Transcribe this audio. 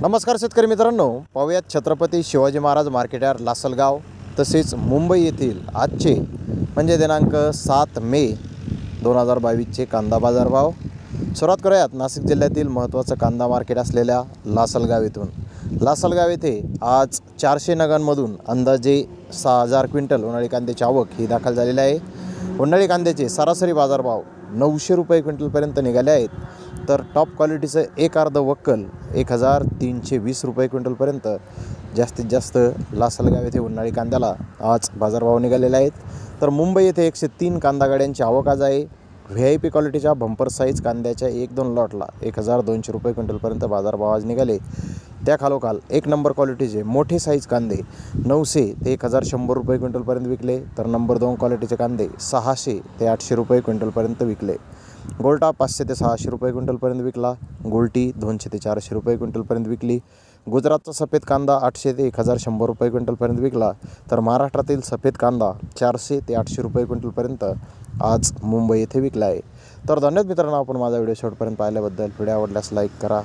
नमस्कार शेतकरी मित्रांनो. पाहूयात छत्रपती शिवाजी महाराज मार्केट यार्ड लासलगाव तसेच मुंबई येथील आजचे म्हणजे दिनांक सात मे दोन हजार बावीसचे कांदा बाजारभाव. सुरुवात करूयात नाशिक जिल्ह्यातील महत्त्वाचं कांदा मार्केट असलेल्या लासलगाव येथून. लासलगाव येथे आज चारशे नगांमधून अंदाजे सहा हजार क्विंटल उन्हाळी कांद्याची आवक ही दाखल झालेली आहे. उन्हाळी कांद्याचे सरासरी बाजारभाव नऊशे रुपये क्विंटलपर्यंत निघाले आहेत. तर टॉप क्वालिटीचं एक अर्ध वक्कल एक हजार तीनशे वीस रुपये क्विंटलपर्यंत जास्तीत जास्त लासलगाव येथे उन्हाळी कांद्याला आज बाजारभाव निघालेले आहेत. तर मुंबई येथे एकशे तीन कांदा गाड्यांची आवक आज आहे. व्ही आय पी क्वालिटीच्या बंपर साईज कांद्याच्या एक दोन लॉटला एक हजार दोनशे रुपये क्विंटलपर्यंत बाजारभाव आज निघाले. त्या खालोखाल एक नंबर क्वालिटीचे मोठे साईज कांदे नऊशे ते एक हजार शंभर रुपये क्विंटलपर्यंत विकले. तर नंबर दोन क्वालिटीचे कांदे सहाशे ते आठशे रुपये क्विंटलपर्यंत विकले. गोल्टा पाचशे ते सहाशे रुपये क्विंटलपर्यंत विकला. गोल्टी दोनशे ते चारशे रुपये क्विंटलपर्यंत विकली. गुजरातचा सफेद कांदा आठशे ते एक हजार शंभर रुपये क्विंटलपर्यंत विकला. तर महाराष्ट्रातील सफेद कांदा चारशे ते आठशे रुपये क्विंटलपर्यंत आज मुंबई येथे विकला आहे तर धन्यवाद मित्रांनो आपण माझा व्हिडिओ शेवटपर्यंत पाहिल्याबद्दल. व्हिडिओ आवडल्यास लाईक करा.